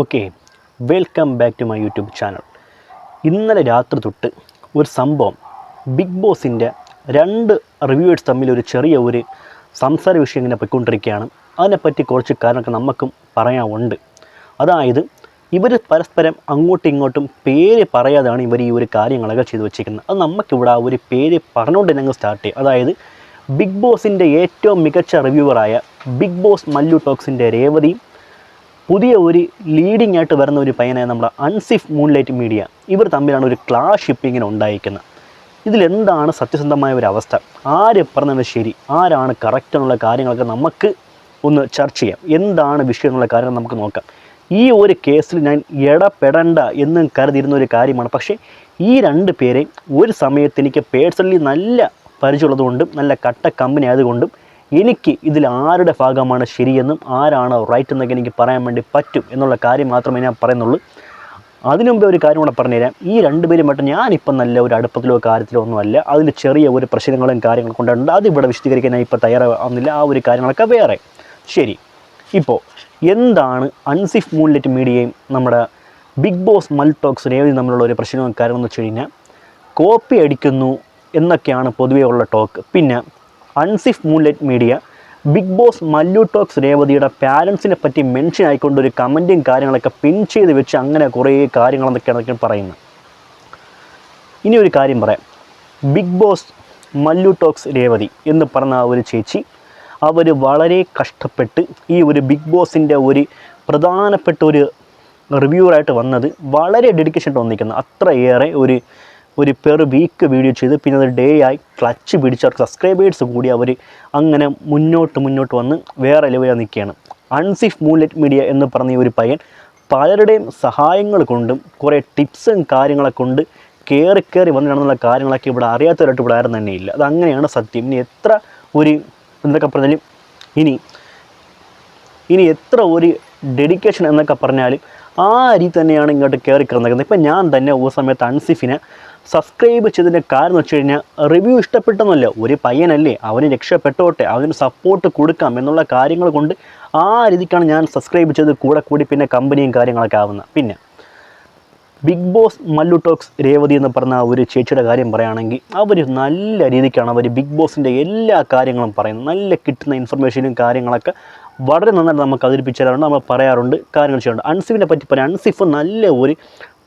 Okay welcome back to my YouTube channel ഇന്നലെ രാത്രി തൊട്ട് ഒരു സംഭവം ബിഗ് ബോസിന്റെ രണ്ട് റിവ്യൂവേഴ്സ് തമ്മിൽ ഒരു ചെറിയ ഒരു സംസാര വിഷയം ഇങ്ങനെ പോയിക്കൊണ്ടിരിക്കുകയാണ്. അതിനെപ്പറ്റി കുറച്ച് കാര്യങ്ങൾക്ക് നമുക്കും പറയാനുണ്ട്. അതായത് ഇവർ പരസ്പരം അങ്ങോട്ടും ഇങ്ങോട്ടും പേര് പറയാതെയാണ് ഇവർ ഈ ഒരു കാര്യങ്ങളൊക്കെ ചെയ്തു വെച്ചിരിക്കുന്നത്. അത് നമുക്കിവിടെ ആ ഒരു പേര് പറഞ്ഞുകൊണ്ട് തന്നെ സ്റ്റാർട്ട് ചെയ്യും. അതായത് ബിഗ് ബോസിന്റെ ഏറ്റവും മികച്ച റിവ്യൂവറായ ബിഗ് ബോസ് മല്ലു ടോക്സിന്റെ രേവതിയും പുതിയ ഒരു ലീഡിംഗ് ആയിട്ട് വരുന്ന ഒരു പയ്യനായ നമ്മുടെ അൺസിഫ് മൂൺലൈറ്റ് മീഡിയ ഇവർ തമ്മിലാണ് ഒരു ക്ലാഷ് ഷിപ്പിങ്ങിന് ഉണ്ടായിരിക്കുന്നത്. ഇതിലെന്താണ് സത്യസന്ധമായ ഒരു അവസ്ഥ? ആര് പറഞ്ഞത് ശരി? ആരാണ് കറക്റ്റ് എന്നുള്ള കാര്യങ്ങളൊക്കെ നമുക്ക് ഒന്ന് ചർച്ച ചെയ്യാം. എന്താണ് വിഷയം എന്നുള്ള കാര്യങ്ങൾ നമുക്ക് നോക്കാം. ഈ ഒരു കേസിൽ ഞാൻ ഇടപെടണ്ട എന്നും കരുതിയിരുന്ന ഒരു കാര്യമാണ്. പക്ഷേ ഈ രണ്ട് പേരെ ഒരു സമയത്ത് എനിക്ക് പേഴ്സണലി നല്ല പരിചയമുള്ളതുകൊണ്ടും നല്ല കട്ട കമ്പനി ആയതുകൊണ്ടും എനിക്ക് ഇതിൽ ആരുടെ ഭാഗമാണ് ശരിയെന്നും ആരാണോ റൈറ്റ് എന്നൊക്കെ എനിക്ക് പറയാൻ വേണ്ടി പറ്റും എന്നുള്ള കാര്യം മാത്രമേ ഞാൻ പറയുന്നുള്ളൂ. അതിനു മുമ്പേ ഒരു കാര്യം കൂടെ പറഞ്ഞുതരാം. ഈ രണ്ടുപേരുമായിട്ട് ഞാനിപ്പം നല്ല ഒരു അടുപ്പത്തിലോ കാര്യത്തിലോ ഒന്നുമല്ല. അതിൽ ചെറിയ ഒരു പ്രശ്നങ്ങളും കാര്യങ്ങളും കൊണ്ടുണ്ട് അതിവിടെ വിശദീകരിക്കാൻ ഞാൻ ഇപ്പോൾ തയ്യാറാവുന്നില്ല. ആ ഒരു കാര്യങ്ങളൊക്കെ വേറെ. ശരി. ഇപ്പോൾ എന്താണ് അൺസിഫ് മൂൺലെറ്റ് മീഡിയയും നമ്മുടെ ബിഗ് ബോസ് രേവതി തമ്മിലുള്ള ഒരു പ്രശ്നവും എന്ന് വെച്ച് കഴിഞ്ഞാൽ കോപ്പി അടിക്കുന്നു എന്നൊക്കെയാണ് പൊതുവേ ഉള്ള ടോക്ക് പിന്നെ അൺസിഫ് Moonlight Media Big Boss Mallu Talks രേവതിയുടെ പാരൻസിനെ പറ്റി മെൻഷൻ ആയിക്കൊണ്ട് ഒരു കമന്റും കാര്യങ്ങളൊക്കെ പിൻ ചെയ്ത് വെച്ച് അങ്ങനെ കുറേ കാര്യങ്ങളെന്നൊക്കെയാണ് പറയുന്നത് ഇനി ഒരു കാര്യം പറയാം. Big Boss Mallu Talks Revathi എന്ന് പറഞ്ഞ ആ ഒരു ചേച്ചി അവർ വളരെ കഷ്ടപ്പെട്ട് ഈ ഒരു ബിഗ് ബോസിന്റെ ഒരു പ്രധാനപ്പെട്ട ഒരു റിവ്യൂറായിട്ട് വന്നത് വളരെ ഡെഡിക്കേഷൻ തോന്നിക്കുന്നു അത്രയേറെ ഒരു ഒരു പെർ വീക്ക് വീഡിയോ ചെയ്ത്. പിന്നെ അത് ഡേ ആയി ക്ലച്ച് പിടിച്ച് അവർക്ക് സബ്സ്ക്രൈബേഴ്സ് കൂടി അവർ അങ്ങനെ മുന്നോട്ട് മുന്നോട്ട് വന്ന് വേറെ ലെവലിൽ നിൽക്കുകയാണ്. അൺസിഫ് മൂലറ്റ് മീഡിയ എന്ന് പറഞ്ഞ ഒരു പയ്യൻ പലരുടെയും സഹായങ്ങൾ കൊണ്ടും കുറേ ടിപ്സും കാര്യങ്ങളൊക്കെ കൊണ്ട് കയറി കയറി വന്നിട്ടുള്ള കാര്യങ്ങളൊക്കെ ഇവിടെ അറിയാത്തവരായിട്ട് ഇവിടെ ആരും തന്നെ ഇല്ല. അത് അങ്ങനെയാണ് സത്യം. ഇനി എത്ര ഒരു എന്തൊക്കെ പറഞ്ഞാലും ഇനി ഇനി എത്ര ഒരു ഡെഡിക്കേഷൻ എന്നൊക്കെ പറഞ്ഞാലും ആ രീതി തന്നെയാണ് ഇങ്ങോട്ട് കയറി കിടന്നിരിക്കുന്നത് ഇപ്പം ഞാൻ തന്നെ ഒരു സമയത്ത് അൺസിഫിനെ സബ്സ്ക്രൈബ് ചെയ്തതിന്റെ കാരണം വെച്ച് കഴിഞ്ഞാൽ റിവ്യൂ ഇഷ്ടപ്പെട്ടെന്നല്ല ഒരു പയ്യനല്ലേ അവന് രക്ഷപ്പെട്ടോട്ടെ അവന് സപ്പോർട്ട് കൊടുക്കാം എന്നുള്ള കാര്യങ്ങൾ കൊണ്ട് ആ രീതിക്കാണ് ഞാൻ സബ്സ്ക്രൈബ് ചെയ്ത് കൂടെ കൂടി പിന്നെ കമ്പനിയും കാര്യങ്ങളൊക്കെ ആവുന്നത്. പിന്നെ Big Boss Mallu Talks Revathi എന്ന് പറഞ്ഞ ഒരു ചേച്ചിയുടെ കാര്യം പറയുകയാണെങ്കിൽ അവർ നല്ല രീതിക്കാണ് അവർ ബിഗ് ബോസിന്റെ എല്ലാ കാര്യങ്ങളും പറയുന്നത്. നല്ല കിട്ടുന്ന ഇൻഫർമേഷനും കാര്യങ്ങളൊക്കെ വളരെ നന്നായിട്ട് നമുക്ക് അവതരിപ്പിച്ചു തരാറുണ്ട് നമ്മൾ പറയാറുണ്ട് കാര്യങ്ങൾ ചെയ്യാറുണ്ട്. അൻസിഫിനെ പറ്റി പറയാം അൺസിഫ് നല്ല ഒരു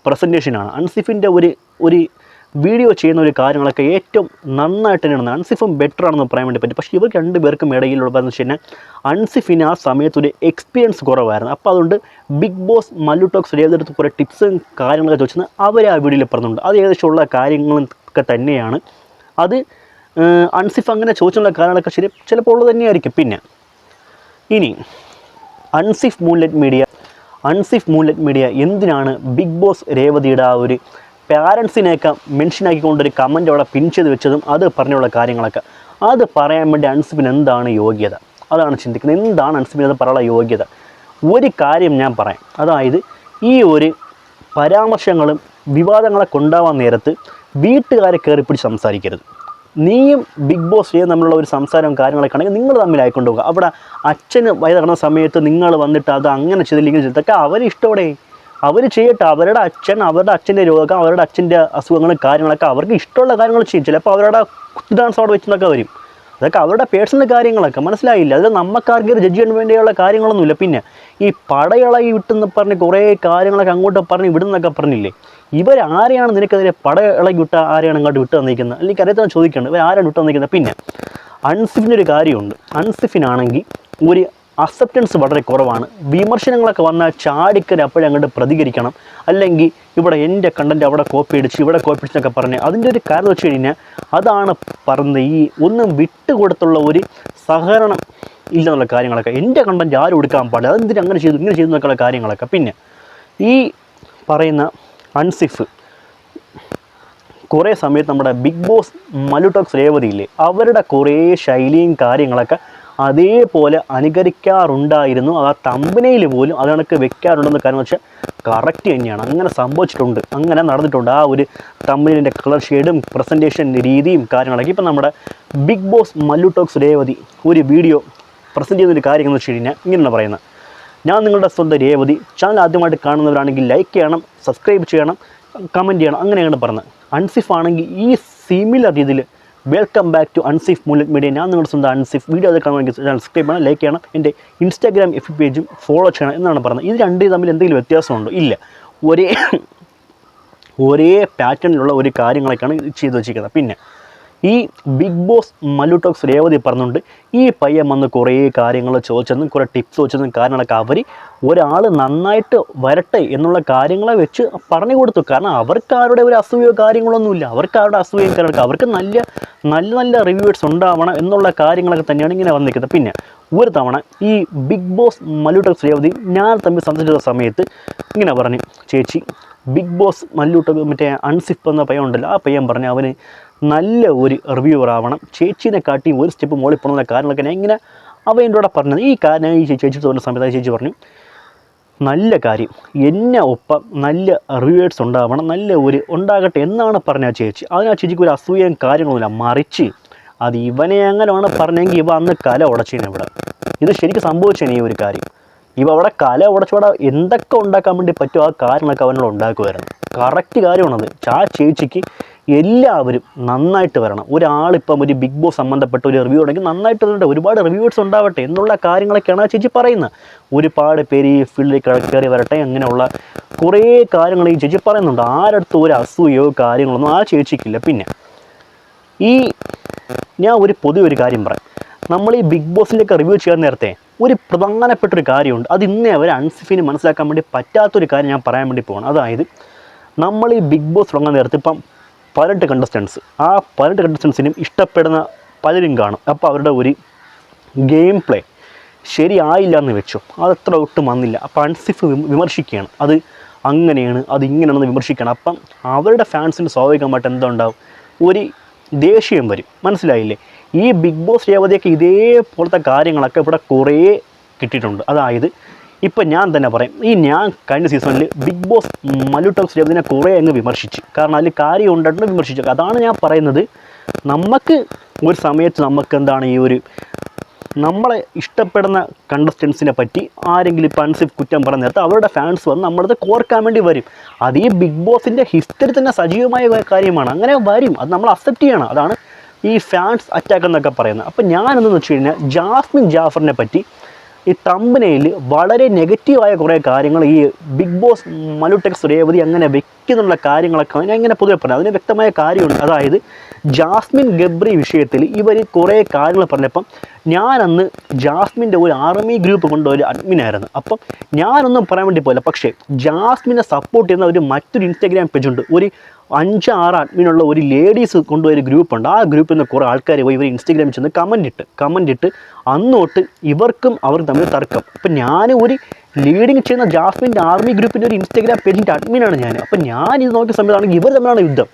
പ്രസന്റേഷനാണ് അൻസിഫിന്റെ ഒരു ഒരു വീഡിയോ ചെയ്യുന്ന ഒരു കാര്യങ്ങളൊക്കെ ഏറ്റവും നന്നായിട്ട് തന്നെയാണ് അൻസിഫും ബെറ്റർ ആണെന്ന് പറയാൻ വേണ്ടി പറ്റും. പക്ഷേ ഇവർ രണ്ട് പേർക്കും ഇടയിലുള്ളതെന്ന് വെച്ച് കഴിഞ്ഞാൽ അൻസിഫിന് ആ സമയത്ത് ഒരു എക്സ്പീരിയൻസ് കുറവായിരുന്നു. അപ്പോൾ അതുകൊണ്ട് ബിഗ് ബോസ് മല്ലു ടോക്സ് ഏതെടുത്ത് കുറേ ടിപ്സും കാര്യങ്ങളൊക്കെ ചോദിച്ചത് അവരെ ആ വീഡിയോയിൽ പറഞ്ഞിട്ടുണ്ട്. അത് ഏകദേശം ഉള്ള കാര്യങ്ങളൊക്കെ തന്നെയാണ്. അത് അൺസിഫ് അങ്ങനെ ചോദിച്ചുള്ള കാര്യങ്ങളൊക്കെ ശരി ചിലപ്പോൾ ഉള്ളത് തന്നെയായിരിക്കും. പിന്നെ ഇനി അൺസിഫ് മൂൺലെറ്റ് മീഡിയ അൺസിഫ് മൂൺലെറ്റ് മീഡിയ എന്തിനാണ് ബിഗ് ബോസ് രേവതിയുടെ ആ ഒരു പാരൻസിനെയൊക്കെ ആക്കിക്കൊണ്ടൊരു കമന്റ് അവിടെ പിൻ ചെയ്ത് വെച്ചതും അത് പറഞ്ഞുള്ള കാര്യങ്ങളൊക്കെ. അത് പറയാൻ വേണ്ടി അൺസിഫിന് എന്താണ് യോഗ്യത? അതാണ് ചിന്തിക്കുന്നത്. എന്താണ് അൺസിഫിന് അത് പറയാനുള്ള യോഗ്യത? ഒരു കാര്യം ഞാൻ പറയാം. അതായത് ഈ ഒരു പരാമർശങ്ങളും വിവാദങ്ങളൊക്കെ ഉണ്ടാവാൻ നേരത്ത് വീട്ടുകാരെ കയറിപ്പിടിച്ച് സംസാരിക്കരുത്. നീയും ബിഗ് ബോസ് ചെയ്യും തമ്മിലുള്ള ഒരു സംസാരവും കാര്യങ്ങളൊക്കെ ആണെങ്കിൽ നിങ്ങൾ തമ്മിലായിക്കൊണ്ട് പോകുക അവിടെ അച്ഛന് വയറ് സമയത്ത് നിങ്ങൾ വന്നിട്ട് അത് അങ്ങനെ ചെയ്തില്ലെങ്കിൽ ചെയ്തൊക്കെ അവർ ഇഷ്ടോടെ അവർ ചെയ്യട്ടെ. അവരുടെ അച്ഛൻ അവരുടെ അച്ഛന്റെ രോഗം അവരുടെ അച്ഛന്റെ അസുഖങ്ങളും കാര്യങ്ങളൊക്കെ അവർക്ക് ഇഷ്ടമുള്ള കാര്യങ്ങൾ ചെയ്യും. ചിലപ്പോൾ അവരുടെ കുത്തിഡാൻസ് അവിടെ വെച്ചെന്നൊക്കെ വരും. അതൊക്കെ അവരുടെ പേഴ്സണൽ കാര്യങ്ങളൊക്കെ. മനസ്സിലായില്ല? അതിൽ നമുക്കാർക്കും ജഡ്ജ് ചെയ്യാൻ വേണ്ടിയുള്ള കാര്യങ്ങളൊന്നുമില്ല. പിന്നെ ഈ പടയിളകി വിട്ടെന്ന് പറഞ്ഞ് കുറേ കാര്യങ്ങളൊക്കെ അങ്ങോട്ട് പറഞ്ഞ് വിടുന്നൊക്കെ പറഞ്ഞില്ലേ? ഇവരാരെയാണ് നിനക്കെതിരെ പടയിളകി വിട്ട ആരെയാണ് ഇങ്ങോട്ട് വിട്ടു തന്നിരിക്കുന്നത്? അല്ലെങ്കിൽ അറിയാത്ത ചോദിക്കേണ്ടത് ഇവർ ആരാണ് വിട്ടു തന്നിരിക്കുന്നത്? പിന്നെ അൺസിഫിന്റെ ഒരു കാര്യമുണ്ട്. അൺസിഫിനാണെങ്കിൽ ഒരു അക്സെപ്റ്റൻസ് വളരെ കുറവാണ്. വിമർശനങ്ങളൊക്കെ വന്നാൽ ചാടിക്കരെ അപ്പോഴേ അങ്ങോട്ട് പ്രതികരിക്കണം. അല്ലെങ്കിൽ ഇവിടെ എന്റെ കണ്ടന്റ് അവിടെ കോപ്പി അടിച്ച് ഇവിടെ കോപ്പി അടിച്ചെന്നൊക്കെ പറഞ്ഞ് അതിന്റെ ഒരു കാരണം വെച്ച് കഴിഞ്ഞാൽ അതാണ് പറഞ്ഞത് ഈ ഒന്നും വിട്ടുകൊടുത്തുള്ള ഒരു സഹകരണം ഇല്ലെന്നുള്ള കാര്യങ്ങളൊക്കെ. എന്റെ കണ്ടന്റ് ആരും എടുക്കാൻ പാടില്ല. അതെന്തിനും അങ്ങനെ ചെയ്തു ഇങ്ങനെ ചെയ്തു എന്നൊക്കെയുള്ള കാര്യങ്ങളൊക്കെ. പിന്നെ ഈ പറയുന്ന അൺസിഫ് കുറേ സമയത്ത് നമ്മുടെ ബിഗ് ബോസ് മലുടോക്സ് രേവതിയില്ലേ അവരുടെ കുറേ ശൈലിയും കാര്യങ്ങളൊക്കെ അതേപോലെ അനുകരിക്കാറുണ്ടായിരുന്നു. അത് ആ തമ്പനയിൽ പോലും അത് കണക്ക് വെക്കാറുണ്ടെന്ന് കാരണം വെച്ചാൽ കറക്റ്റ് തന്നെയാണ്. അങ്ങനെ സംഭവിച്ചിട്ടുണ്ട്. അങ്ങനെ നടന്നിട്ടുണ്ട്. ആ ഒരു തമ്പനിലിന്റെ കളർ ഷെയ്ഡും പ്രസന്റേഷൻ രീതിയും കാര്യങ്ങളൊക്കെ. ഇപ്പം നമ്മുടെ Big Boss Mallu Talks Revathi ഒരു വീഡിയോ പ്രസന്റ് ചെയ്യുന്നൊരു കാര്യം എന്ന് വെച്ച് കഴിഞ്ഞാൽ ഇങ്ങനെയാണ് പറയുന്നത്. ഞാൻ നിങ്ങളുടെ സ്വന്തം രേവതി. ചാനൽ ആദ്യമായിട്ട് കാണുന്നവരാണെങ്കിൽ ലൈക്ക് ചെയ്യണം സബ്സ്ക്രൈബ് ചെയ്യണം കമന്റ് ചെയ്യണം അങ്ങനെയാണ് പറഞ്ഞത്. അൺസിഫ് ആണെങ്കിൽ ഈ സിമിലർ രീതിയിൽ വെൽക്കം ബാക്ക് ടു അൺസിഫ് മുല്ലറ്റ് മീഡിയ ഞാൻ നിങ്ങളുടെ സ്വന്തം അൺസിഫ് വീഡിയോ അത് കാണാൻ ചാനൽ സബ്സ്ക്രൈബ് ചെയ്യണം ലൈക്ക് ചെയ്യണം. എന്റെ ഇൻസ്റ്റാഗ്രാം എഫ് പേജും ഫോളോ ചെയ്യണം എന്നാണ് പറഞ്ഞത് ഇത് രണ്ടും തമ്മിൽ എന്തെങ്കിലും വ്യത്യാസമുണ്ടോ? ഇല്ല. ഒരേ ഒരേ പാറ്റേണിലുള്ള ഒരു കാര്യങ്ങളൊക്കെയാണ് ചെയ്തു വെച്ചിരിക്കുന്നത്. പിന്നെ ഈ Big Boss Mallu Talks Revathi പറഞ്ഞുകൊണ്ട് ഈ പയ്യൻ വന്ന് കുറേ കാര്യങ്ങൾ ചോദിച്ചെന്നും കുറേ ടിപ്സ് ചോദിച്ചെന്നും കാരണമൊക്കെ അവർ ഒരാൾ നന്നായിട്ട് വരട്ടെ എന്നുള്ള കാര്യങ്ങളെ വെച്ച് പറഞ്ഞു കൊടുത്തു. കാരണം അവർക്ക് ആരുടെ ഒരു അസൂയോ കാര്യങ്ങളൊന്നുമില്ല. അവർക്ക് ആരുടെ അസൂയയും അവർക്ക് നല്ല നല്ല നല്ല റിവ്യൂവേഴ്സ് ഉണ്ടാവണം എന്നുള്ള കാര്യങ്ങളൊക്കെ തന്നെയാണ് ഇങ്ങനെ വന്നിരിക്കുന്നത്. പിന്നെ ഒരു തവണ ഈ Big Boss Mallu Talks Revathi ഞാൻ തമ്മിൽ സംസാരിച്ച സമയത്ത് ഇങ്ങനെ പറഞ്ഞു ചേച്ചി ബിഗ് ബോസ് മല്ലൂട്ട് മറ്റേ അൺസിഫ് എന്ന പയ്യൻ ഉണ്ടല്ലോ ആ പയ്യൻ പറഞ്ഞു അവന് നല്ല ഒരു റിവ്യൂവർ ആവണം. ചേച്ചീനെ കാട്ടി ഒരു സ്റ്റെപ്പ് മുകളിൽ പോകുന്ന കാര്യങ്ങളൊക്കെ ഞാൻ ഇങ്ങനെ അവ കൂടെ പറഞ്ഞത്. ഈ കാര്യം ഈ ചേച്ചി തോന്നുന്ന സമയത്ത് ചേച്ചി പറഞ്ഞു നല്ല കാര്യം. എന്നെ ഒപ്പം നല്ല റിവേഴ്സ് ഉണ്ടാവണം. നല്ല ഒരു ഉണ്ടാകട്ടെ എന്നാണ് പറഞ്ഞ ചേച്ചി. അതിന് ചേച്ചിക്ക് ഒരു അസൂയയും കാര്യങ്ങളൊന്നുമില്ല മറിച്ച് അത് ഇവനെ അങ്ങനെയാണ് പറഞ്ഞെങ്കിൽ ഇവ അന്ന് കല ഉടച്ചേനെ ഇവിടെ. ഇത് ശരിക്കും സംഭവിച്ചേനെ ഈ ഒരു കാര്യം. ഇവ അവിടെ കല ഉടച്ചവിടെ എന്തൊക്കെ ഉണ്ടാക്കാൻ വേണ്ടി പറ്റുമോ ആ കാര്യങ്ങളൊക്കെ അവനോട് ഉണ്ടാക്കുമായിരുന്നു കറക്റ്റ് കാര്യമാണത്. ആ ചേച്ചിക്ക് എല്ലാവരും നന്നായിട്ട് വരണം. ഒരാളിപ്പം ഒരു ബിഗ് ബോസ് സംബന്ധപ്പെട്ട ഒരു റിവ്യൂ ഉണ്ടെങ്കിൽ നന്നായിട്ട് വരട്ടെ ഒരുപാട് റിവ്യൂസ് ഉണ്ടാവട്ടെ എന്നുള്ള കാര്യങ്ങളൊക്കെയാണ് ആ ചേച്ചി പറയുന്നത്. ഒരുപാട് പേര് ഈ ഫീൽഡിൽ കയറി വരട്ടെ അങ്ങനെയുള്ള കുറേ കാര്യങ്ങൾ ഈ ചേച്ചി പറയുന്നുണ്ട്. ആരടുത്തും ഒരു അസൂയോ കാര്യങ്ങളൊന്നും ആ ചേച്ചിക്കില്ല. പിന്നെ ഈ ഞാൻ ഒരു പൊതുവെ ഒരു കാര്യം പറയാം. നമ്മൾ ഈ ബിഗ് ബോസിലേക്ക് റിവ്യൂ ചെയ്യാൻ നേരത്തെ ഒരു പ്രധാനപ്പെട്ട ഒരു കാര്യമുണ്ട്. അത് ഇന്നേ അവരെ അൺസിഫിന് മനസ്സിലാക്കാൻ വേണ്ടി പറ്റാത്തൊരു കാര്യം ഞാൻ പറയാൻ വേണ്ടി പോകണം അതായത് നമ്മൾ ഈ ബിഗ് ബോസ് തുടങ്ങാൻ നേരത്തെ ഇപ്പം പതിനെട്ട് കണ്ടസ്റ്റൻസ് ആ പതിനെട്ട് കണ്ടസ്റ്റൻസിനും ഇഷ്ടപ്പെടുന്ന പലരും കാണും. അപ്പോൾ അവരുടെ ഒരു ഗെയിം പ്ലേ ശരിയായില്ല എന്ന് വെച്ചു. അതത്ര ഒട്ടും വന്നില്ല. അപ്പോൾ അൺസിഫ് വിമ- വിമർശിക്കുകയാണ്. അത് അങ്ങനെയാണ് അത് ഇങ്ങനെയാണെന്ന് വിമർശിക്കുകയാണ്. അപ്പം അവരുടെ ഫാൻസിന് സ്വാഭാവികമായിട്ട് എന്താ ഉണ്ടാവും ഒരു ദേഷ്യം വരും. മനസ്സിലായില്ലേ? ഈ ബിഗ് ബോസ് രേവതിയൊക്കെ ഇതേപോലത്തെ കാര്യങ്ങളൊക്കെ ഇവിടെ കുറേ കിട്ടിയിട്ടുണ്ട്. അതായത് ഇപ്പം ഞാൻ തന്നെ പറയും ഈ ഞാൻ കഴിഞ്ഞ സീസണിൽ ബിഗ് ബോസ് മല്ലു ടോക്സ് കുറേ അങ്ങ് വിമർശിച്ച്. കാരണം അതിൽ കാര്യം ഉണ്ടെന്ന് വിമർശിച്ചു. അതാണ് ഞാൻ പറയുന്നത്. നമുക്ക് ഒരു സമയത്ത് നമുക്ക് എന്താണ് ഈ ഒരു നമ്മളെ ഇഷ്ടപ്പെടുന്ന കണ്ടസ്റ്റൻസിനെ പറ്റി ആരെങ്കിലും ഇപ്പം അൻസിഫ് കുറ്റം പറഞ്ഞ നേരത്തെ അവരുടെ ഫാൻസ് വന്ന് നമ്മളത് കോർക്കാൻ വേണ്ടി വരും. അത് ഈ ബിഗ് ബോസിന്റെ ഹിസ്റ്ററി തന്നെ സജീവമായ കാര്യമാണ്. അങ്ങനെ വരും. അത് നമ്മൾ അക്സെപ്റ്റ് ചെയ്യണം. അതാണ് ഈ ഫാൻസ് അറ്റാക്ക് എന്നൊക്കെ പറയുന്നത്. അപ്പം ഞാനെന്തെന്ന് വെച്ച് കഴിഞ്ഞാൽ ജാസ്മിൻ ജാഫറിനെ പറ്റി ഈ തമ്പനയിൽ വളരെ നെഗറ്റീവായ കുറേ കാര്യങ്ങൾ ഈ ബിഗ് ബോസ് മലുടെക്സ് രേവതി അങ്ങനെ വെക്കുന്നുള്ള കാര്യങ്ങളൊക്കെ ഞാൻ ഇങ്ങനെ പൊതുവെ പറഞ്ഞു അതിന് വ്യക്തമായ കാര്യമുണ്ട്. അതായത് ജാസ്മിൻ ഗബ്രി വിഷയത്തിൽ ഇവർ കുറേ കാര്യങ്ങൾ പറഞ്ഞപ്പം ഞാനന്ന് ജാസ്മിന്റെ ഒരു ആർമി ഗ്രൂപ്പ് കൊണ്ട് ഒരു അഡ്മിനായിരുന്നു അപ്പം ഞാനൊന്നും പറയാൻ വേണ്ടി പോയില്ല. പക്ഷേ ജാസ്മിനെ സപ്പോർട്ട് ചെയ്യുന്ന ഒരു മറ്റൊരു ഇൻസ്റ്റാഗ്രാം പേജുണ്ട് ഒരു അഞ്ച് ആറ് അഡ്മിനുള്ള ഒരു ലേഡീസ് കൊണ്ടുപോയ ഒരു ഗ്രൂപ്പുണ്ട് ആ ഗ്രൂപ്പിൽ നിന്ന് കുറേ ആൾക്കാർ പോയി ഇവർ ഇൻസ്റ്റാഗ്രാമിൽ ചെന്ന് കമന്റ് ഇട്ട് കമന്റ് ഇട്ട് അന്നോട്ട് ഇവർക്കും അവർ തമ്മിൽ തർക്കം. അപ്പം ഞാൻ ഒരു ലീഡിങ് ചെയ്യുന്ന ജാസ്മിന്റെ ആർമി ഗ്രൂപ്പിന്റെ ഒരു ഇൻസ്റ്റഗ്രാം പേജിന്റെ അഡ്മിനാണ് ഞാൻ അപ്പം ഞാൻ ഇത് നോക്കിയ സമയത്താണെങ്കിൽ ഇവർ തമ്മിലാണ് യുദ്ധം.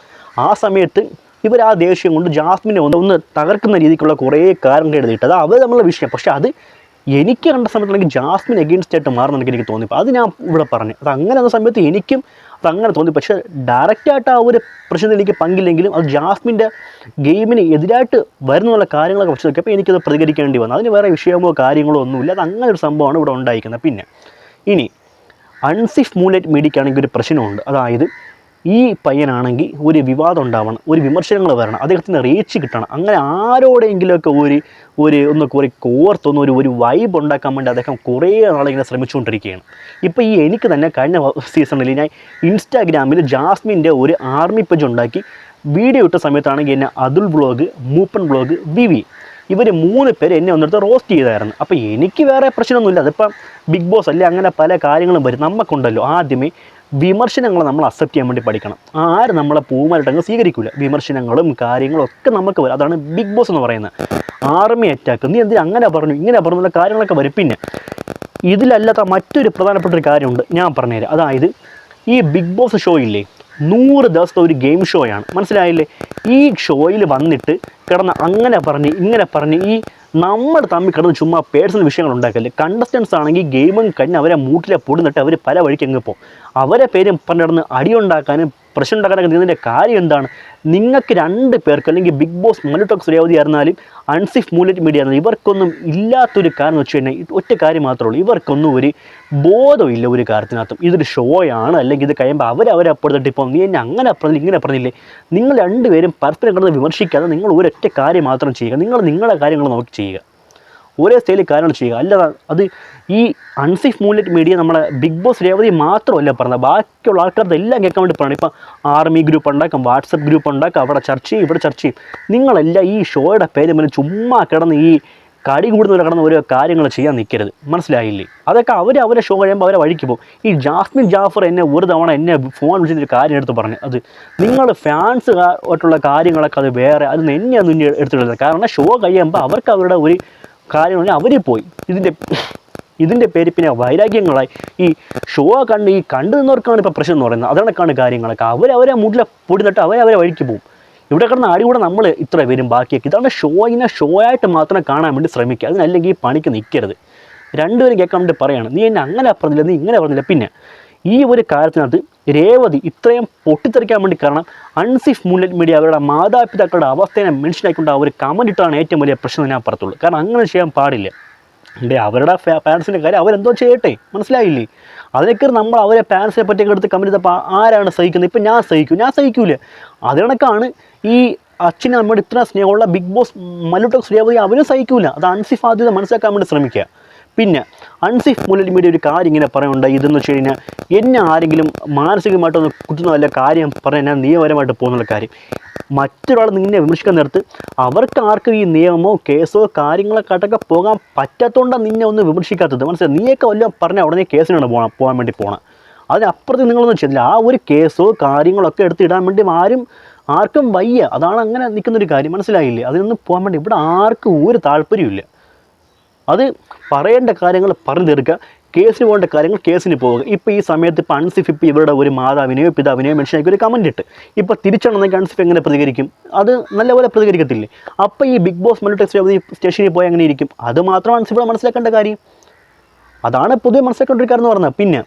ആ സമയത്ത് ഇവർ ആ ദേഷ്യം കൊണ്ട് ജാസ്മിനെ ഒന്ന് ഒന്ന് തകർക്കുന്ന രീതിക്കുള്ള കുറേ കാര്യങ്ങൾ എഴുതിയിട്ട് അത് അവർ തമ്മിലുള്ള വിഷയം. പക്ഷേ അത് എനിക്ക് കണ്ട സമയത്താണെങ്കിൽ ജാസ്മിൻ എഗെയിൻസ്റ്റ് ആയിട്ട് മാറുന്നുണ്ടെങ്കിൽ എനിക്ക് തോന്നി അത് ഞാൻ ഇവിടെ പറഞ്ഞു. അത് അങ്ങനെ വന്ന സമയത്ത് എനിക്കും അത് അങ്ങനെ തോന്നി. പക്ഷേ ഡയറക്റ്റായിട്ട് ആ ഒരു പ്രശ്നത്തിൽ എനിക്ക് പങ്കില്ലെങ്കിലും അത് ജാസ്മിന്റെ ഗെയിമിന് എതിരായിട്ട് വരുന്നുള്ള കാര്യങ്ങളൊക്കെ വെച്ച് നോക്കിയപ്പോൾ എനിക്കത് പ്രതികരിക്കേണ്ടി വന്നു. അതിന് വേറെ വിഷയമോ കാര്യങ്ങളോ ഒന്നുമില്ല. അത് അങ്ങനെ ഒരു സംഭവമാണ് ഇവിടെ ഉണ്ടായിരിക്കുന്നത്. പിന്നെ ഇനി അൺസിഫ് മൂലറ്റ് മീഡിയയ്ക്കാണെങ്കിൽ ഒരു പ്രശ്നമുണ്ട്. അതായത് ഈ പയ്യനാണെങ്കിൽ ഒരു വിവാദം ഉണ്ടാവണം ഒരു വിമർശനങ്ങൾ വരണം അദ്ദേഹത്തിന് റീച്ച് കിട്ടണം. അങ്ങനെ ആരോടെങ്കിലുമൊക്കെ ഒരു ഒരു ഒന്ന് കുറേ കോർത്തൊന്ന് ഒരു ഒരു വൈബ് ഉണ്ടാക്കാൻ വേണ്ടി അദ്ദേഹം കുറേ നാളിങ്ങനെ ശ്രമിച്ചുകൊണ്ടിരിക്കുകയാണ്. ഇപ്പോൾ ഈ എനിക്ക് തന്നെ കഴിഞ്ഞ സീസണിൽ ഞാൻ ഇൻസ്റ്റാഗ്രാമിൽ ജാസ്മിന്റെ ഒരു ആർമി പേജ് ഉണ്ടാക്കി. വീഡിയോ ഇട്ട സമയത്താണെങ്കിൽ എന്നെ അതുൽ ബ്ലോഗ് മൂപ്പൻ ബ്ലോഗ് വിവി. ഇവർ മൂന്ന് പേര് എന്നെ ഒന്നിടത്ത് റോസ്റ്റ് ചെയ്തായിരുന്നു. അപ്പോൾ എനിക്ക് വേറെ പ്രശ്നമൊന്നുമില്ല. അതിപ്പം ബിഗ് ബോസ് അല്ലേ? അങ്ങനെ പല കാര്യങ്ങളും വരും. നമുക്കുണ്ടല്ലോ ആദ്യമേ വിമർശനങ്ങൾ നമ്മൾ അക്സെപ്റ്റ് ചെയ്യാൻ വേണ്ടി പഠിക്കണം. ആരും നമ്മളെ പൂമായിട്ടങ്ങ് സ്വീകരിക്കില്ല വിമർശനങ്ങളും കാര്യങ്ങളും ഒക്കെ നമുക്ക് വരും. അതാണ് ബിഗ് ബോസ് എന്ന് പറയുന്നത്. ആർമി അറ്റാക്ക് നീ എന്തിനാ അങ്ങനെ പറഞ്ഞു? ഇങ്ങനെ പറഞ്ഞു എന്നുള്ള കാര്യങ്ങളൊക്കെ വരും. പിന്നെ ഇതിലല്ലാത്ത മറ്റൊരു പ്രധാനപ്പെട്ട ഒരു കാര്യമുണ്ട്. ഞാൻ പറഞ്ഞുതരാം. അതായത് ഈ ബിഗ് ബോസ് ഷോ ഇല്ലേ? നൂറ് ദിവസത്തെ ഒരു ഗെയിം ഷോയാണ് മനസ്സിലായില്ലേ? ഈ ഷോയിൽ വന്നിട്ട് കിടന്ന് അങ്ങനെ പറഞ്ഞ് ഇങ്ങനെ പറഞ്ഞ് ഈ നമ്മൾ തമ്മിൽ കിടന്ന് ചുമ്മാ പേഴ്സണൽ വിഷയങ്ങൾ ഉണ്ടാക്കല്ലേ കണ്ടസ്റ്റൻസ് ആണെങ്കിൽ ഗെയിമും കഴിഞ്ഞ് അവരെ മൂട്ടിലെ പൊടി നട്ട് അവർ പല വഴിക്ക് അങ്ങ് പോകും. അവരെ പേരും പറഞ്ഞിടന്ന് അടിയുണ്ടാക്കാനും പ്രശ്നം ഉണ്ടാക്കാൻ ഇതിന്റെ കാര്യം എന്താണ്? നിങ്ങൾക്ക് രണ്ട് പേർക്ക് അല്ലെങ്കിൽ ബിഗ് ബോസ് മനുടോക്സ് രേവതി ആയിരുന്നാലും അൺസിഫ് മൂലറ്റ് മീഡിയ ആയിരുന്നാലും ഇവർക്കൊന്നും ഇല്ലാത്തൊരു കാരണം വെച്ച് കഴിഞ്ഞാൽ ഒറ്റ കാര്യം മാത്രമേ ഉള്ളൂ. ഇവർക്കൊന്നും ഒരു ബോധമില്ല ഒരു കാര്യത്തിനകത്തും. ഇതൊരു ഷോയാണ് അല്ലെങ്കിൽ ഇത് കഴിയുമ്പോൾ അവരവരെ അപ്പുറത്തിട്ട് ഇപ്പോൾ നീ എന്നെ അങ്ങനെ പറഞ്ഞില്ല ഇങ്ങനെ പറഞ്ഞില്ലേ നിങ്ങൾ രണ്ടുപേരും പരസ്പരം കിടന്ന് വിമർശിക്കാതെ നിങ്ങൾ ഒരൊറ്റ കാര്യം മാത്രം ചെയ്യുക. നിങ്ങൾ നിങ്ങളുടെ കാര്യങ്ങൾ നോക്കി ചെയ്യുക. ഒരേ സ്റ്റൈലിൽ കാര്യങ്ങൾ ചെയ്യുക. അല്ല അത് ഈ അൺസേഫ് മൂവ്മെന്റ് മീഡിയ നമ്മളെ ബിഗ് ബോസ് രേവതി മാത്രമല്ല പറഞ്ഞത്. ബാക്കിയുള്ള ആൾക്കാരുടെ എല്ലാം കേൾക്കാൻ വേണ്ടി പറയണം ഇപ്പം ആർമി ഗ്രൂപ്പ് ഉണ്ടാക്കും വാട്സപ്പ് ഗ്രൂപ്പ് ഉണ്ടാക്കും അവിടെ ചർച്ച ചെയ്യും ഇവിടെ ചർച്ച ചെയ്യും. നിങ്ങളെല്ലാം ഈ ഷോയുടെ പേര് മുന്നിൽ ചുമ്മാ കിടന്ന് ഈ കടി കൂടുന്നവരെ കിടന്ന് ഓരോ കാര്യങ്ങൾ ചെയ്യാൻ നിൽക്കരുത്. മനസ്സിലായില്ലേ? അതൊക്കെ അവർ അവരെ ഷോ കഴിയുമ്പോൾ അവരെ വഴിക്ക് പോകും. ഈ ജാസ്മിൻ ജാഫർ എന്നെ ഒരു തവണ എന്നെ ഫോൺ വിളിച്ചൊരു കാര്യം എടുത്ത് പറഞ്ഞു. അത് നിങ്ങൾ ഫാൻസ് ആയിട്ടുള്ള കാര്യങ്ങളൊക്കെ അത് വേറെ അത് എന്നെ ഒന്നും എടുത്തിട്ടില്ല. കാരണം ഷോ കഴിയുമ്പോൾ അവർക്ക് അവരുടെ ഒരു കാര്യങ്ങൾ അവർ പോയി. ഇതിന്റെ ഇതിന്റെ പേര് പിന്നെ വൈരാഗ്യങ്ങളായി. ഈ ഷോ കണ്ട് ഈ കണ്ടു നിന്നവർക്കാണ് ഇപ്പോൾ പ്രശ്നം എന്ന് പറയുന്നത്. അതണക്കാണ് കാര്യങ്ങളൊക്കെ. അവരവരെ മുടിലെ പൊടി തട്ട് അവരവരെ വഴിക്ക് പോകും ഇവിടെ കിടന്ന ആടി കൂടെ നമ്മൾ ഇത്ര പേരും ബാക്കിയൊക്കെ. ഇതാണ് ഷോയിനെ ഷോ ആയിട്ട് മാത്രം കാണാൻ വേണ്ടി ശ്രമിക്കുക. അതിനല്ലെങ്കിൽ ഈ പണിക്ക് നിൽക്കരുത് രണ്ടുപേരും കേൾക്കാൻ വേണ്ടി പറയാണ്. നീ എന്നെ അങ്ങനെ പറഞ്ഞില്ല നീ ഇങ്ങനെ പറഞ്ഞില്ല. പിന്നെ ഈ ഒരു കാര്യത്തിനകത്ത് രേവതി ഇത്രയും പൊട്ടിത്തെറിക്കാൻ വേണ്ടി കാരണം അൺസിഫ് മൂലറ്റ് മീഡിയ അവരുടെ മാതാപിതാക്കളുടെ അവസ്ഥയെ മെൻഷൻ ആയിക്കൊണ്ട് ആ ഒരു കമന്റ് ഇട്ടാണ് ഏറ്റവും വലിയ പ്രശ്നം ഞാൻ പറത്തുള്ളൂ കാരണം അങ്ങനെ ചെയ്യാൻ പാടില്ല. അല്ലേ അവരുടെ പാരൻസിന്റെ കാര്യം അവരെന്തോ ചെയ്യട്ടെ? മനസ്സിലായില്ലേ? അതിനൊക്കെ നമ്മൾ അവരെ പാരൻസിനെ പറ്റി എടുത്ത് കമന്റ് ചെയ്തപ്പോൾ ആരാണ് സഹിക്കുന്നത്? ഇപ്പം ഞാൻ സഹിക്കും. ഞാൻ സഹിക്കൂല. അതിനൊക്കെയാണ് ഈ അച്ഛനെ നമ്മുടെ ഇത്ര സ്നേഹമുള്ള ബിഗ് ബോസ് മല്ലുട്ടോക്സ് രേവതി അവരും സഹിക്കൂല. അത് അൺസിഫ് ആദ്യത മനസ്സിലാക്കാൻ വേണ്ടി ശ്രമിക്കുക. പിന്നെ അൺസിഫ് മുലൽ മീഡിയ ഒരു കാര്യം ഇങ്ങനെ പറയുന്നുണ്ട്. ഇതെന്ന് വെച്ച് കഴിഞ്ഞാൽ എന്നെ ആരെങ്കിലും മാനസികമായിട്ടൊന്ന് കുത്തുന്ന വല്ല കാര്യം പറഞ്ഞാൽ നിയമപരമായിട്ട് പോകുന്നുള്ള കാര്യം. മറ്റൊരാൾ നിന്നെ വിമർശിക്കാൻ നേരത്ത് അവർക്ക് ആർക്കും ഈ നിയമമോ കേസോ കാര്യങ്ങളൊക്കെ പോകാൻ പറ്റാത്തതുകൊണ്ടാണ് നിന്നെ ഒന്ന് വിമർശിക്കാത്തത്. മനസ്സിലായി? നീയൊക്കെ വല്ലതും പറഞ്ഞാൽ ഉടനെ കേസിനാണ് പോകണം പോകാൻ വേണ്ടി പോകണം അതിനപ്പുറത്ത് നിങ്ങളൊന്നും ചെയ്തില്ല. ആ ഒരു കേസോ കാര്യങ്ങളൊക്കെ എടുത്തിടാൻ വേണ്ടി ആരും ആർക്കും വയ്യ. അതാണ് അങ്ങനെ നിൽക്കുന്നൊരു കാര്യം. മനസ്സിലായില്ലേ? അതിനൊന്നും പോകാൻ വേണ്ടി ഇവിടെ ആർക്കും ഒരു താല്പര്യമില്ല അത് പറയേണ്ട കാര്യങ്ങൾ പറഞ്ഞു തീർക്കുക കേസിന് പോകേണ്ട കാര്യങ്ങൾ കേസിന് പോവുക. ഇപ്പോൾ ഈ സമയത്ത് ഇപ്പോൾ അൺസിഫ് ഇപ്പോൾ ഇവരുടെ ഒരു മാതാവിനെയോ പിതാവിനെയോ മനുഷ്യനൊക്കെ ഒരു കമന്റ് ഇട്ട്. ഇപ്പോൾ തിരിച്ചാണെന്നെങ്കിൽ അൺസിഫ് എങ്ങനെ പ്രതികരിക്കും? അത് നല്ലപോലെ പ്രതികരിക്കത്തില്ലേ? അപ്പോൾ ഈ ബിഗ് ബോസ് മൾട്ടിക്സ് അവധി സ്റ്റേഷനിൽ പോയി അങ്ങനെ ഇരിക്കും? അത് മാത്രം അൺസിഫ് മനസ്സിലാക്കേണ്ട കാര്യം. അതാണ് പൊതുവെ മനസ്സിലാക്കേണ്ട ഒരു കാര്യം എന്ന് പറഞ്ഞത് പിന്നെ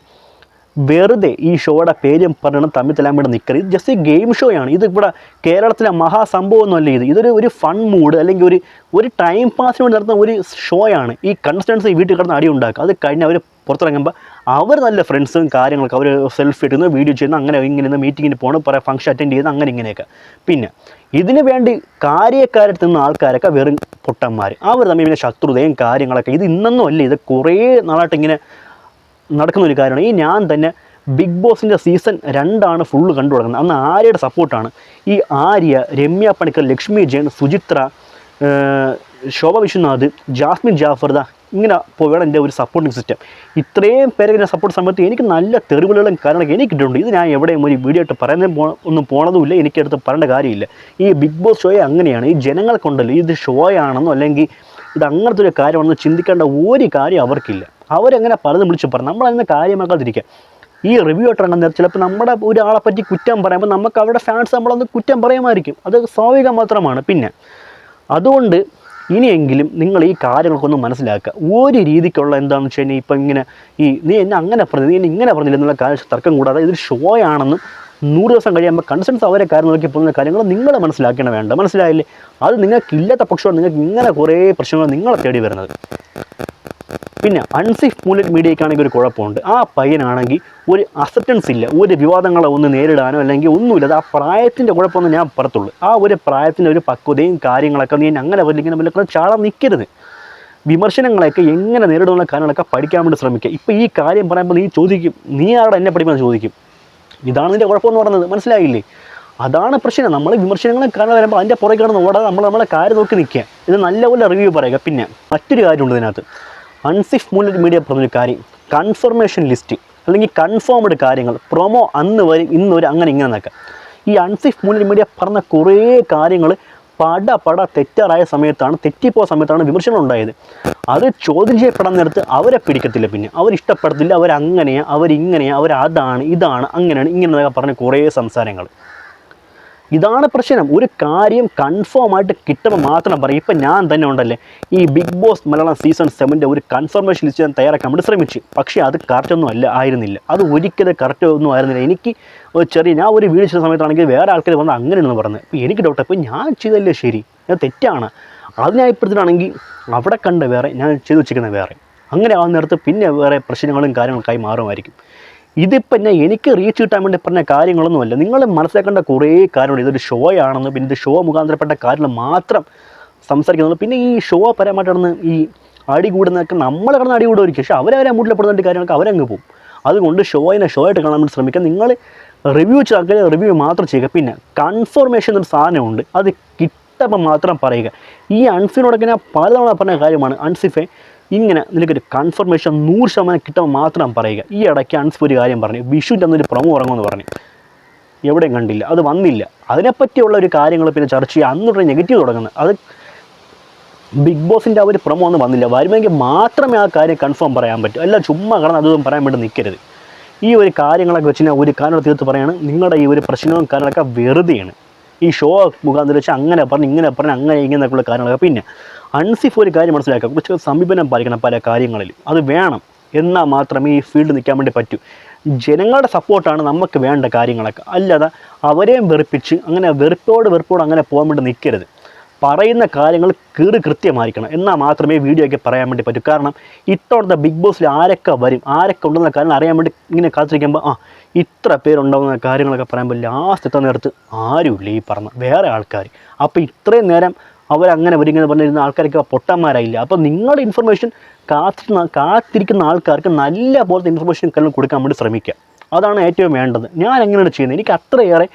വെറുതെ ഈ ഷോയുടെ പേരും പറയണം തമ്മിൽ തല്ലാൻ വേണ്ടി നിൽക്കരുത് ഇത് ജസ്റ്റ് ഗെയിം ഷോ ആണ്. ഇത് ഇവിടെ കേരളത്തിലെ മഹാസംഭവമൊന്നുമല്ല ഇത്. ഇതൊരു ഒരു ഫൺ മൂഡ് അല്ലെങ്കിൽ ഒരു ഒരു ടൈം പാസിന് വേണ്ടി നടത്തുന്ന ഒരു ഷോയാണ് ഈ കണ്ടസ്റ്റൻസ് വീട്ടിൽ കിടന്ന് അടി ഉണ്ടാക്കുക. അത് കഴിഞ്ഞ് അവർ പുറത്തിറങ്ങുമ്പോൾ അവർ നല്ല ഫ്രണ്ട്സും കാര്യങ്ങളൊക്കെ അവർ സെൽഫി എടുക്കുന്നു വീഡിയോ ചെയ്യുന്നു അങ്ങനെ ഇങ്ങനെ മീറ്റിങ്ങിന് പോകണം പറയാം ഫംഗ്ഷൻ അറ്റൻഡ് ചെയ്യുന്നു അങ്ങനെ ഇങ്ങനെയൊക്കെ. പിന്നെ ഇതിനു വേണ്ടി കാര്യക്കാരെത്തുന്ന ആൾക്കാരൊക്കെ വെറും പൊട്ടന്മാർ അവർ തമ്മിൽ പിന്നെ ശത്രുതയും കാര്യങ്ങളൊക്കെ. ഇത് ഇന്നൊന്നും അല്ല. ഇത് കുറേ നാളായിട്ട് ഇങ്ങനെ നടക്കുന്ന ഒരു കാര്യമാണ്. ഈ ഞാൻ തന്നെ ബിഗ് ബോസിന്റെ സീസൺ രണ്ടാണ് ഫുള്ള് കണ്ടു തുടങ്ങുന്നത്. അന്ന് ആര്യയുടെ സപ്പോർട്ടാണ് ഈ ആര്യ രമ്യ പണിക്കർ ലക്ഷ്മി ജയൻ സുചിത്ര ശോഭ വിശ്വനാഥ് ജാസ്മിൻ ജാഫർദ ഇങ്ങനെ പോവുകയാണ് എന്റെ ഒരു സപ്പോർട്ടിങ് സിസ്റ്റം ഇത്രയും പേരെ ഇങ്ങനെ സപ്പോർട്ട് സമയത്ത് എനിക്ക് നല്ല തെറിവുകളും കാര്യങ്ങളൊക്കെ എനിക്ക് കിട്ടുന്നുണ്ട് ഇത് ഞാൻ എവിടെയും ഒരു വീഡിയോ ആയിട്ട് പോ ഒന്നും പോണതുമില്ല. എനിക്കടുത്ത് പറയേണ്ട കാര്യമില്ല. ഈ ബിഗ് ബോസ് ഷോയെ അങ്ങനെയാണ്. ഈ ജനങ്ങൾക്കുണ്ടല്ലോ ഇത് ഷോയാണെന്നോ അല്ലെങ്കിൽ ഇത് അങ്ങനത്തെ ഒരു കാര്യമാണെന്ന് ചിന്തിക്കേണ്ട ഒരു കാര്യം അവർക്കില്ല. അവരെങ്ങനെ പലതും വിളിച്ച് പറഞ്ഞു നമ്മളതിന് കാര്യമാക്കാതിരിക്കുക. ഈ റിവ്യൂ ആയിട്ട് ഇറങ്ങുന്ന ചിലപ്പോൾ നമ്മുടെ ഒരാളെ പറ്റി കുറ്റം പറയുമ്പോൾ നമുക്ക് അവരുടെ ഫാൻസ് നമ്മളൊന്ന് കുറ്റം പറയുമായിരിക്കും. അത് സ്വാഭാവികം മാത്രമാണ്. പിന്നെ അതുകൊണ്ട് ഇനിയെങ്കിലും നിങ്ങൾ ഈ കാര്യങ്ങൾക്കൊന്ന് മനസ്സിലാക്കുക. ഒരു രീതിക്കുള്ള എന്താണെന്ന് വെച്ച് കഴിഞ്ഞാൽ ഇപ്പം ഇങ്ങനെ ഈ നീ എന്നെ അങ്ങനെ പറഞ്ഞു നീ എന്നെ ഇങ്ങനെ പറഞ്ഞില്ല എന്നുള്ള കാര്യം തർക്കം കൂടാതെ ഇതൊരു ഷോ ആണെന്നും നൂറ് ദിവസം കഴിയുമ്പോൾ കൺസൺസ് അവരെ കാര്യം നോക്കി പോകുന്ന കാര്യങ്ങൾ നിങ്ങൾ മനസ്സിലാക്കണം വേണ്ട. മനസ്സിലായില്ലേ? അത് നിങ്ങൾക്കില്ലാത്ത പക്ഷമാണ് നിങ്ങൾക്ക് ഇങ്ങനെ കുറേ പ്രശ്നങ്ങൾ നിങ്ങളെ തേടി വരുന്നത്. പിന്നെ അൺസേഫ് മൂലറ്റ് മീഡിയയ്ക്കാണെങ്കിൽ ഒരു കുഴപ്പമുണ്ട്. ആ പയ്യനാണെങ്കിൽ ഒരു അസെപ്റ്റൻസ് ഇല്ല. ഒരു വിവാദങ്ങളെ ഒന്ന് നേരിടാനോ അല്ലെങ്കിൽ ഒന്നുമില്ല. അത് ആ പ്രായത്തിന്റെ കുഴപ്പമൊന്നും ഞാൻ പറത്തുള്ളൂ ആ ഒരു പ്രായത്തിന്റെ ഒരു പക്വതയും കാര്യങ്ങളൊക്കെ നീ അങ്ങനെ വല്ല ഇങ്ങനെ ചാള നിൽക്കരുത്. വിമർശനങ്ങളെയൊക്കെ എങ്ങനെ നേരിടുന്ന കാര്യങ്ങളൊക്കെ പഠിക്കാൻ വേണ്ടി ശ്രമിക്കുക. ഇപ്പോൾ ഈ കാര്യം പറയുമ്പോൾ നീ ചോദിക്കും. നീ ആരോടെ എന്നെ പഠിക്കുമെന്ന് ചോദിക്കും. ഇതാണ് നിന്റെ കുഴപ്പമെന്ന് പറയുന്നത്. മനസ്സിലായില്ലേ? അതാണ് പ്രശ്നം. നമ്മൾ വിമർശനങ്ങളും കാരണം വരുമ്പോൾ അതിന്റെ പുറകെ കിടന്ന് ഓടാതെ നമ്മൾ നമ്മളെ കാര്യം നോക്കി നിൽക്കുക. ഇത് നല്ലപോലെ റിവ്യൂ പറയുക. പിന്നെ മറ്റൊരു കാര്യമുണ്ട് ഇതിനകത്ത്. അൺസിഫ് മൂലറ്റ് മീഡിയ പറഞ്ഞൊരു കാര്യം കൺഫർമേഷൻ ലിസ്റ്റ് അല്ലെങ്കിൽ കൺഫേംഡ് കാര്യങ്ങൾ പ്രൊമോ അന്ന് വരും ഇന്ന് വരും അങ്ങനെ ഇങ്ങനെ നിൽക്കുക ഈ അൺസിഫ് മൂലറ്റ് മീഡിയ പറഞ്ഞ കുറേ കാര്യങ്ങൾ പട പട തെറ്റാറായ സമയത്താണ് തെറ്റിപ്പോയ സമയത്താണ് വിമർശനം ഉണ്ടായത്. അത് ചോദ്യം ചെയ്യപ്പെടാൻ നേരത്ത് അവരെ പിടിക്കത്തില്ല പിന്നെ. അവരിഷ്ടപ്പെടത്തില്ല അവരങ്ങനെയാണ് അവരിങ്ങനെയാണ് അവരതാണ് ഇതാണ് അങ്ങനെയാണ് ഇങ്ങനെ പറഞ്ഞ കുറേ സംസാരങ്ങൾ. ഇതാണ് പ്രശ്നം. ഒരു കാര്യം കൺഫേം ആയിട്ട് കിട്ടണം മാത്രം പറയും. ഇപ്പം ഞാൻ തന്നെ ഉണ്ടല്ലേ? ഈ ബിഗ് ബോസ് മലയാളം സീസൺ സെവന്റെ ഒരു കൺഫർമേഷൻ ലിസ്റ്റ് ഞാൻ തയ്യാറാക്കാൻ വേണ്ടി ശ്രമിച്ചു. പക്ഷേ അത് കറക്റ്റൊന്നും അല്ല ആയിരുന്നില്ല. അത് ഒരിക്കലും കറക്റ്റ് ഒന്നും ആയിരുന്നില്ല. എനിക്ക് ഒരു ചെറിയ ഞാൻ ഒരു വീഡിയോ ചെയ്ത സമയത്താണെങ്കിൽ വേറെ ആൾക്കാർ വന്ന് അങ്ങനെയാണെന്ന് പറഞ്ഞത്. അപ്പോൾ എനിക്ക് ഡൗട്ട് അപ്പോൾ ഞാൻ ചെയ്തല്ലേ ശരി? ഞാൻ തെറ്റാണ്. അത് ഞാൻ ഇപ്പോഴത്തേനാണെങ്കിൽ അവിടെ കണ്ട വേറെ ഞാൻ ചെയ്തു വെച്ചിരിക്കുന്നത് വേറെ. അങ്ങനെ ആവുന്ന നേരത്ത് പിന്നെ വേറെ പ്രശ്നങ്ങളും കാര്യങ്ങളൊക്കെ ആയി മാറുമായിരിക്കും. ഇതിപ്പം ഞാൻ എനിക്ക് റീച്ച് കിട്ടാൻ വേണ്ടി പറഞ്ഞ കാര്യങ്ങളൊന്നുമല്ല. നിങ്ങൾ മനസ്സിലാക്കേണ്ട കുറേ കാര്യമുണ്ട് ഇതൊരു ഷോ ആണെന്ന് പിന്നെ ഇത് ഷോ മുഖാന്തരപ്പെട്ട കാര്യങ്ങൾ മാത്രം സംസാരിക്കുന്നുള്ളൂ. പിന്നെ ഈ ഷോ പരമായിട്ടാണ് ഈ അടി കൂടുന്നതൊക്കെ നമ്മൾ കിടന്ന് അടി കൂടുമായിരിക്കും. പക്ഷേ അവരവരെ മൂട്ടിൽപ്പെടുന്ന കാര്യങ്ങളൊക്കെ അവരങ്ങ് പോകും. അതുകൊണ്ട് ഷോയിനെ ഷോ ആയിട്ട് കാണാൻ വേണ്ടി ശ്രമിക്കുക. നിങ്ങൾ റിവ്യൂ ചെയ്താൽ റിവ്യൂ മാത്രം ചെയ്യുക. പിന്നെ കൺഫർമേഷൻ എന്നൊരു സാധനമുണ്ട്. അത് കിട്ടുമ്പോൾ മാത്രം പറയുക. ഈ അൺസിനോടൊക്കെ ഞാൻ പലതവണ പറഞ്ഞ കാര്യമാണ്. അൺസിഫെ ഇങ്ങനെ നിനക്കൊരു കൺഫർമേഷൻ നൂറ് ശതമാനം കിട്ടാൻ മാത്രം പറയുക. ഈ ഇടയ്ക്ക് അൺസ് ഒരു കാര്യം പറഞ്ഞു. വിഷുവിന്റെ അന്നൊരു പ്രൊമോ ഇറങ്ങുമെന്ന് പറഞ്ഞു. എവിടെയും കണ്ടില്ല. അത് വന്നില്ല. അതിനെപ്പറ്റിയുള്ള ഒരു കാര്യങ്ങൾ പിന്നെ ചർച്ച ചെയ്യുക അന്നൊരു നെഗറ്റീവ് തുടങ്ങുന്നത്. അത് ബിഗ് ബോസിന്റെ ആ ഒരു പ്രൊമോ ഒന്നും വന്നില്ല. വരുമെങ്കിൽ മാത്രമേ ആ കാര്യം കൺഫേം പറയാൻ പറ്റൂ. അല്ല ചുമ്മാ കടന്ന് അതൊന്നും പറയാൻ വേണ്ടി നിൽക്കരുത് ഈ ഒരു കാര്യങ്ങളൊക്കെ വെച്ച് ഒരു കാര്യം തീർത്ത് പറയാണ്. നിങ്ങളുടെ ഈ ഒരു പ്രശ്നവും കാര്യങ്ങളൊക്കെ വെറുതെയാണ്. ഈ ഷോ മുഖാന്തരം വെച്ച് അങ്ങനെ പറഞ്ഞ് ഇങ്ങനെ പറഞ്ഞ് അങ്ങനെ ഇങ്ങനെയൊക്കെയുള്ള കാര്യങ്ങളൊക്കെ. പിന്നെ അൺസിഫ് ഒരു കാര്യം മനസ്സിലാക്കുക കുറച്ച് സമീപനം പാലിക്കണം പല കാര്യങ്ങളിലും അത് വേണം. എന്നാൽ മാത്രമേ ഈ ഫീൽഡ് നിൽക്കാൻ വേണ്ടി പറ്റൂ. ജനങ്ങളുടെ സപ്പോർട്ടാണ് നമുക്ക് വേണ്ട കാര്യങ്ങളൊക്കെ. അല്ലാതെ അവരെയും വെറുപ്പിച്ച് അങ്ങനെ വെറുപ്പോട് വെറുപ്പോട് അങ്ങനെ പോകാൻ വേണ്ടി നിൽക്കരുത്. പറയുന്ന കാര്യങ്ങൾ കീറി കൃത്യമായിരിക്കണം. എന്നാൽ മാത്രമേ വീഡിയോ ഒക്കെ പറയാൻ വേണ്ടി പറ്റൂ. കാരണം ഇത്തവണത്തെ ബിഗ് ബോസിൽ ആരൊക്കെ വരും ആരൊക്കെ ഉണ്ടെന്ന കാര്യം അറിയാൻ വേണ്ടി ഇങ്ങനെ കാത്തിരിക്കുമ്പോൾ ആ ഇത്ര പേരുണ്ടാവുന്ന കാര്യങ്ങളൊക്കെ പറയാൻ പറയുമ്പോൾ ലാസ്റ്റ് എത്താൻ നേരത്ത് ആരുമില്ല ഈ പറഞ്ഞ വേറെ ആൾക്കാർ അപ്പോൾ ഇത്രയും നേരം അവരങ്ങനെ വരും ഇങ്ങനെ പറഞ്ഞിരുന്ന ആൾക്കാരൊക്കെ പൊട്ടന്മാരായില്ല. അപ്പോൾ നിങ്ങളുടെ ഇൻഫർമേഷൻ കാത്തിരുന്ന കാത്തിരിക്കുന്ന ആൾക്കാർക്ക് നല്ല പോലത്തെ ഇൻഫർമേഷൻ കാര്യം കൊടുക്കാൻ വേണ്ടി ശ്രമിക്കുക. അതാണ് ഏറ്റവും വേണ്ടത്. ഞാൻ എങ്ങനെയാണ് ചെയ്യുന്നത്? എനിക്ക് അത്രയേറെ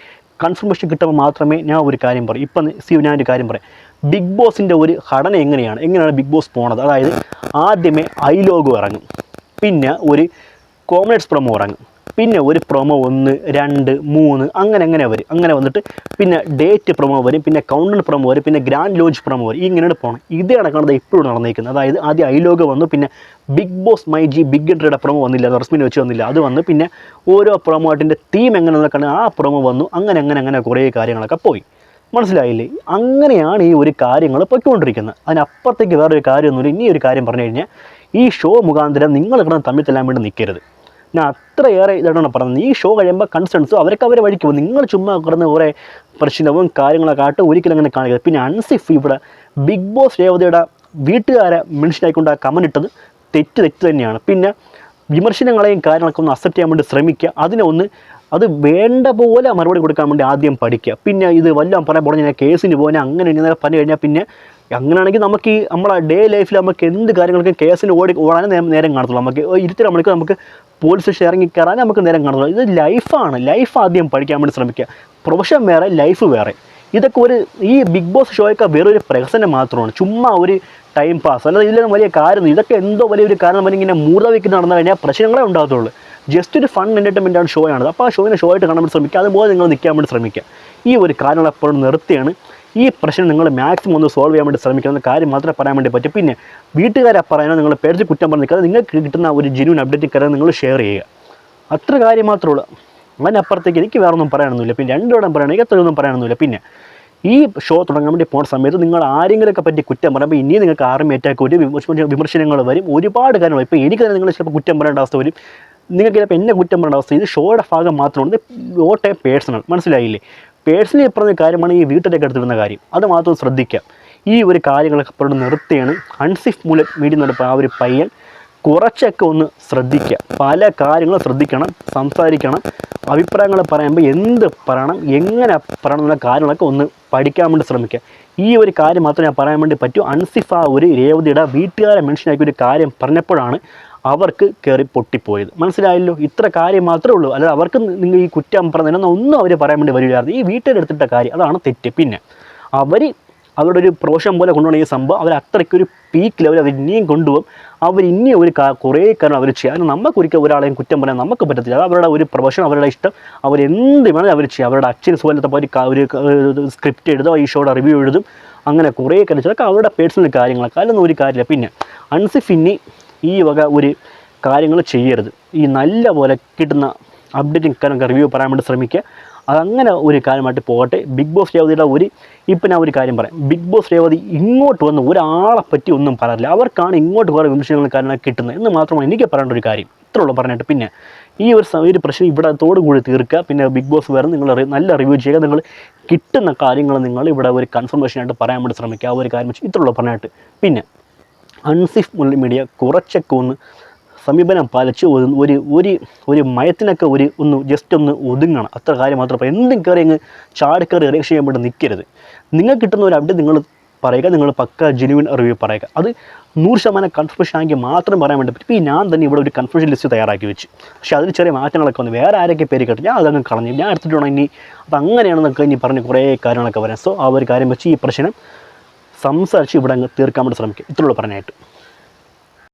കൺഫർമേഷൻ കിട്ടുമ്പോൾ മാത്രമേ ഞാൻ ഒരു കാര്യം പറയും. ഇപ്പം സി ഞാൻ ഒരു കാര്യം പറയാം. ബിഗ് ബോസിന്റെ ഒരു ഘടന എങ്ങനെയാണ്? എങ്ങനെയാണ് ബിഗ് ബോസ് പോണത്? അതായത് ആദ്യമേ ഐ ലോഗോ ഇറങ്ങും. പിന്നെ ഒരു കോമഡേറ്റ്സ് പ്രൊമോ ഇറങ്ങും. പിന്നെ ഒരു പ്രൊമോ ഒന്ന് രണ്ട് മൂന്ന് അങ്ങനെ അങ്ങനെ വരും. അങ്ങനെ വന്നിട്ട് പിന്നെ ഡേറ്റ് പ്രൊമോ വരും പിന്നെ കൗണ്ടർ പ്രൊമോ വരും പിന്നെ ഗ്രാൻഡ് ലോഞ്ച് പ്രൊമോ വരും. ഇങ്ങനെയാണ് പോകണം ഇത് കണക്കാണ് ഇപ്പോഴും നടന്നിരിക്കുന്നത് അതായത് ആദ്യം ഐ ലോഗോ വന്നു പിന്നെ big Boss my G big എൻട്രിയുടെ പ്രൊമോ വന്നില്ല റസ്മിൻ വെച്ച് വന്നില്ല. അത് വന്നു പിന്നെ ഓരോ പ്രൊമോ ആയിട്ടിന്റെ തീം എങ്ങനെ നടക്കണം ആ പ്രൊമോ വന്നു. അങ്ങനെ അങ്ങനെ അങ്ങനെ കുറേ കാര്യങ്ങളൊക്കെ പോയി. മനസ്സിലായില്ലേ? അങ്ങനെയാണ് ഈ ഒരു കാര്യങ്ങൾ പൊയ്ക്കൊണ്ടിരിക്കുന്നത്. അതിനപ്പുറത്തേക്ക് വേറൊരു കാര്യമൊന്നുമില്ല. ഇനി ഒരു കാര്യം പറഞ്ഞു കഴിഞ്ഞാൽ ഈ ഷോ മുഖാന്തരം നിങ്ങൾ കിടന്ന് തമ്മിൽ തെല്ലാൻ വേണ്ടി നിൽക്കരുത്. ഞാൻ അത്രയേറെ ഇതാണ് പറഞ്ഞത്. ഈ ഷോ കഴിയുമ്പോൾ കൺസേൺസും അവരൊക്കെ അവരെ വഴിക്ക് പോകും. നിങ്ങൾ ചുമ്മാ കിടന്ന് കുറേ പ്രശ്നവും കാര്യങ്ങളൊക്കെ ആയിട്ട് ഒരിക്കലും അങ്ങനെ കാണിക്കരുത്. പിന്നെ അൺസിഫ് ഇവിടെ ബിഗ് ബോസ് രേവതിയുടെ വീട്ടുകാരെ മനുഷ്യനായിക്കൊണ്ട് ആ കമന്റ് ഇട്ടത് തെറ്റ് തെറ്റ് തന്നെയാണ്. പിന്നെ വിമർശനങ്ങളെയും കാര്യങ്ങളൊക്കെ ഒന്ന് അക്സെപ്റ്റ് ചെയ്യാൻ വേണ്ടി ശ്രമിക്കുക. അതിനെ ഒന്ന് അത് വേണ്ട പോലെ മറുപടി കൊടുക്കാൻ വേണ്ടി ആദ്യം പഠിക്കുക. പിന്നെ ഇത് വല്ലതും പറയാൻ പോകണം ഞാൻ കേസിന് പോകാൻ അങ്ങനെ ഇങ്ങനെ പറഞ്ഞു കഴിഞ്ഞാൽ പിന്നെ അങ്ങനെയാണെങ്കിൽ നമുക്ക് ഈ നമ്മളെ ഡേ ലൈഫിൽ നമുക്ക് എന്ത് കാര്യങ്ങൾക്കും കേസിന് ഓടി ഓടാനേ നേരം കാണത്തുള്ളൂ. നമുക്ക് ഇരുത്തി മണിക്കൂർ നമുക്ക് പോലീസ് സ്റ്റേഷൻ ഇറങ്ങി നമുക്ക് നേരം കാണത്തുള്ളൂ. ഇത് ലൈഫാണ് ലൈഫ് ആദ്യം പഠിക്കാൻ വേണ്ടി ശ്രമിക്കുക. പ്രൊഫഷൻ വേറെ ലൈഫ് വേറെ. ഇതൊക്കെ ഒരു ഈ ബിഗ് ബോസ് ഷോയൊക്കെ വെറൊരു പ്രഹസനം മാത്രമാണ്. ചുമ്മാ ഒരു ടൈം പാസ് അല്ലാതെ ഇതിലൊന്നും വലിയ കാര്യം ഇതൊക്കെ എന്തോ വലിയൊരു കാരണം പറഞ്ഞ് ഇങ്ങനെ വെക്കുന്ന നടന്നു കഴിഞ്ഞാൽ പ്രശ്നങ്ങളെ ഉണ്ടാകത്തുള്ളൂ. ജസ്റ്റ് ഒരു ഫൺ എന്റർടൈൻമെന്റ് ആണ് ഷോ ആണ് അപ്പോൾ ആ ഷോയിനെ ഷോ ആയിട്ട് കാണാൻ വേണ്ടി ശ്രമിക്കുക. അതുപോലെ നിങ്ങൾ നിൽക്കാൻ വേണ്ടി ശ്രമിക്കുക. ഈ ഒരു കാര്യങ്ങൾ എപ്പോഴും നിർത്തിയാണ്. ഈ പ്രശ്നം നിങ്ങൾ മാക്സിമം ഒന്ന് സോൾവ് ചെയ്യാൻ വേണ്ടി ശ്രമിക്കുന്ന കാര്യം മാത്രമേ പറയാൻ വേണ്ടി പറ്റും. പിന്നെ വീട്ടുകാരെ പറയാനോ നിങ്ങൾ പേടിച്ച് കുറ്റം പറഞ്ഞിരിക്കാതെ നിങ്ങൾക്ക് കിട്ടുന്ന ഒരു ജെന്യൂൻ അപ്ഡേറ്റ് കാര്യം നിങ്ങൾ ഷെയർ ചെയ്യുക. അത്ര കാര്യം മാത്രമേ ഉള്ളൂ. അതിനപ്പുറത്തേക്ക് എനിക്ക് വേറെ ഒന്നും പറയാനൊന്നുമില്ല. പിന്നെ രണ്ടോടം പറയണമെങ്കിൽ അത്രയൊന്നും പറയാനൊന്നുമില്ല. പിന്നെ ഈ ഷോ തുടങ്ങാൻ വേണ്ടി പോകുന്ന സമയത്ത് നിങ്ങൾ ആരെങ്കിലുമൊക്കെ പറ്റി കുറ്റം പറയുമ്പോൾ ഇനി നിങ്ങൾക്ക് ആർമി അറ്റാക്ക് വരും വിമർശ- വിമർശനങ്ങൾ വരും ഒരുപാട് കാര്യങ്ങൾ ഇപ്പോൾ എനിക്ക് തന്നെ നിങ്ങൾ ചിലപ്പോൾ കുറ്റം പറയേണ്ട അവസ്ഥ വരും. നിങ്ങൾക്ക് ചിലപ്പോൾ എന്നെ കുറ്റം പറയേണ്ട അവസ്ഥ ഇത് ഷോയുടെ ഭാഗം മാത്രമാണ് ഓട്ടേ പേഴ്സണൽ മനസ്സിലായില്ലേ? പേഴ്സണലി പറഞ്ഞ കാര്യമാണ് ഈ വീട്ടിലേക്ക് എടുത്തിടുന്ന കാര്യം. അത് മാത്രം ശ്രദ്ധിക്കാം ഈ ഒരു കാര്യങ്ങളൊക്കെ ഇപ്പോൾ നിർത്തിയാണ് അൺസിഫ് മൂലം മീഡിയ നടപ്പ് ആ ഒരു പയ്യൻ കുറച്ചൊക്കെ ഒന്ന് ശ്രദ്ധിക്കുക. പല കാര്യങ്ങളും ശ്രദ്ധിക്കണം സംസാരിക്കണം അഭിപ്രായങ്ങൾ പറയുമ്പോൾ എന്ത് പറയണം എങ്ങനെ പറയണം എന്നുള്ള കാര്യങ്ങളൊക്കെ ഒന്ന് പഠിക്കാൻ വേണ്ടി ശ്രമിക്കുക. ഈ ഒരു കാര്യം മാത്രമേ ഞാൻ പറയാൻ വേണ്ടി പറ്റൂ. അൻസിഫ ഒരു രേവതിയുടെ വീട്ടുകാരെ മെൻഷനാക്കി ഒരു കാര്യം പറഞ്ഞപ്പോഴാണ് അവർക്ക് കയറി പൊട്ടിപ്പോയത്. മനസ്സിലായല്ലോ? ഇത്ര കാര്യം മാത്രമേ ഉള്ളൂ. അല്ലാതെ അവർക്ക് നിങ്ങൾ ഈ കുറ്റം പറഞ്ഞതിനൊന്നും ഒന്നും അവർ പറയാൻ വേണ്ടി വരില്ലായിരുന്നു. ഈ വീട്ടിലെടുത്തിട്ട കാര്യം അതാണ് തെറ്റ്. പിന്നെ അവർ അവരുടെ ഒരു പ്രോഷം പോലെ കൊണ്ടുപോകുന്ന ഈ സംഭവം അവർ അത്രയ്ക്കൊരു പീക്ക് ലെവൽ അവർ ഇനിയും കൊണ്ടുപോകും. അവർ ഇനിയും ഒരു കുറേ കാരണം അവർ ചെയ്യുക അതിന് നമുക്ക് ഒരാളെയും കുറ്റം പറയാൻ നമുക്ക് പറ്റത്തില്ല. അത് അവരുടെ ഒരു പ്രൊഫഷൻ അവരുടെ ഇഷ്ടം. അവരെന്ത് വേണമെങ്കിലും അവർ ചെയ്യും. അവരുടെ അച്ഛൻസ് പോലത്തെ ഒരു സ്ക്രിപ്റ്റ് എഴുതും ഈ ഷോയുടെ റിവ്യൂ എഴുതും. അങ്ങനെ കുറേ കാര്യം അവരുടെ പേഴ്സണൽ കാര്യങ്ങളൊക്കെ. അതിലൊന്നും ഒരു കാര്യമില്ല. പിന്നെ അൺസിഫ് ഇനി ഈ വക ഒരു കാര്യങ്ങൾ ചെയ്യരുത്. ഈ നല്ല പോലെ കിട്ടുന്ന അപ്ഡേറ്റിംഗ് കാര്യങ്ങൾ റിവ്യൂ പറയാൻ വേണ്ടി ശ്രമിക്കുക. അതങ്ങനെ ഒരു കാര്യമായിട്ട് പോകട്ടെ. ബിഗ് ബോസ് രേവതിയുടെ ഒരു ഇപ്പം ഞാൻ ഒരു കാര്യം പറയാം. ബിഗ് ബോസ് രേവതി ഇങ്ങോട്ട് വന്ന് ഒരാളെ പറ്റി ഒന്നും പറയാറില്ല. അവർക്കാണ് ഇങ്ങോട്ട് കുറേ വിമർശനങ്ങളും കാര്യങ്ങളൊക്കെ കിട്ടുന്നത് എന്ന് മാത്രമാണ് എനിക്ക് പറയേണ്ട ഒരു കാര്യം. ഇത്രയുള്ളൂ പറഞ്ഞിട്ട്. പിന്നെ ഈ ഒരു ഒരു പ്രശ്നം ഇവിടെ കൂടി തീർക്കുക. പിന്നെ ബിഗ് ബോസ് വേറെ നിങ്ങൾ നല്ല റിവ്യൂ ചെയ്യുക. നിങ്ങൾ കിട്ടുന്ന കാര്യങ്ങൾ നിങ്ങൾ ഇവിടെ ഒരു കൺഫർമേഷനായിട്ട് പറയാൻ വേണ്ടി ശ്രമിക്കുക. ആ ഒരു കാര്യം വെച്ച് ഇത്രയുള്ളൂ പറഞ്ഞിട്ട്. പിന്നെ അൺസിഫ് മീഡിയ കുറച്ചൊക്കെ ഒന്ന് സമീപനം പാലിച്ച് ഒരു ഒരു ഒരു മയത്തിനൊക്കെ ഒരു ഒന്ന് ജസ്റ്റ് ഒന്ന് ഒതുങ്ങണം. അത്ര കാര്യം മാത്രം പറയാം. എന്തും കയറി അങ്ങ് ചാടിക്കറി റിയാക്ഷൻ ചെയ്യാൻ വേണ്ടി നിൽക്കരുത് നിങ്ങൾക്ക് കിട്ടുന്ന ഒരു അപ്ഡേറ്റ് നിങ്ങൾ പറയുക നിങ്ങൾ പക്ക ജെനുവിൻ റിവ്യൂ പറയുക. അത് നൂറ് ശതമാനം കൺഫ്യൂഷൻ ആണെങ്കിൽ മാത്രം പറയാൻ വേണ്ടി പറ്റും. ഇപ്പോൾ ഞാൻ തന്നെ ഇവിടെ ഒരു കൺഫ്യൂഷൻ ലിസ്റ്റ് തയ്യാറാക്കി വെച്ച്. പക്ഷേ അതിൽ ചെറിയ മാറ്റങ്ങളൊക്കെ വന്നു. വേറെ ആരൊക്കെ പേര് കേട്ടു? ഞാൻ അതങ്ങ് കളഞ്ഞു ഞാൻ എടുത്തിട്ടുണ്ടെങ്കിൽ ഇനി? അത് അങ്ങനെയാണെന്നൊക്കെ ഇനി പറഞ്ഞ് കുറേ കാര്യങ്ങളൊക്കെ വരാം. സോ ആ ഒരു കാര്യം വെച്ച് ഈ പ്രശ്നം സംസാരിച്ച് ഇവിടെ അങ്ങ് തീർക്കാൻ വേണ്ടി ശ്രമിക്കുക ഇത്രയുള്ളൂ പറഞ്ഞായിട്ട്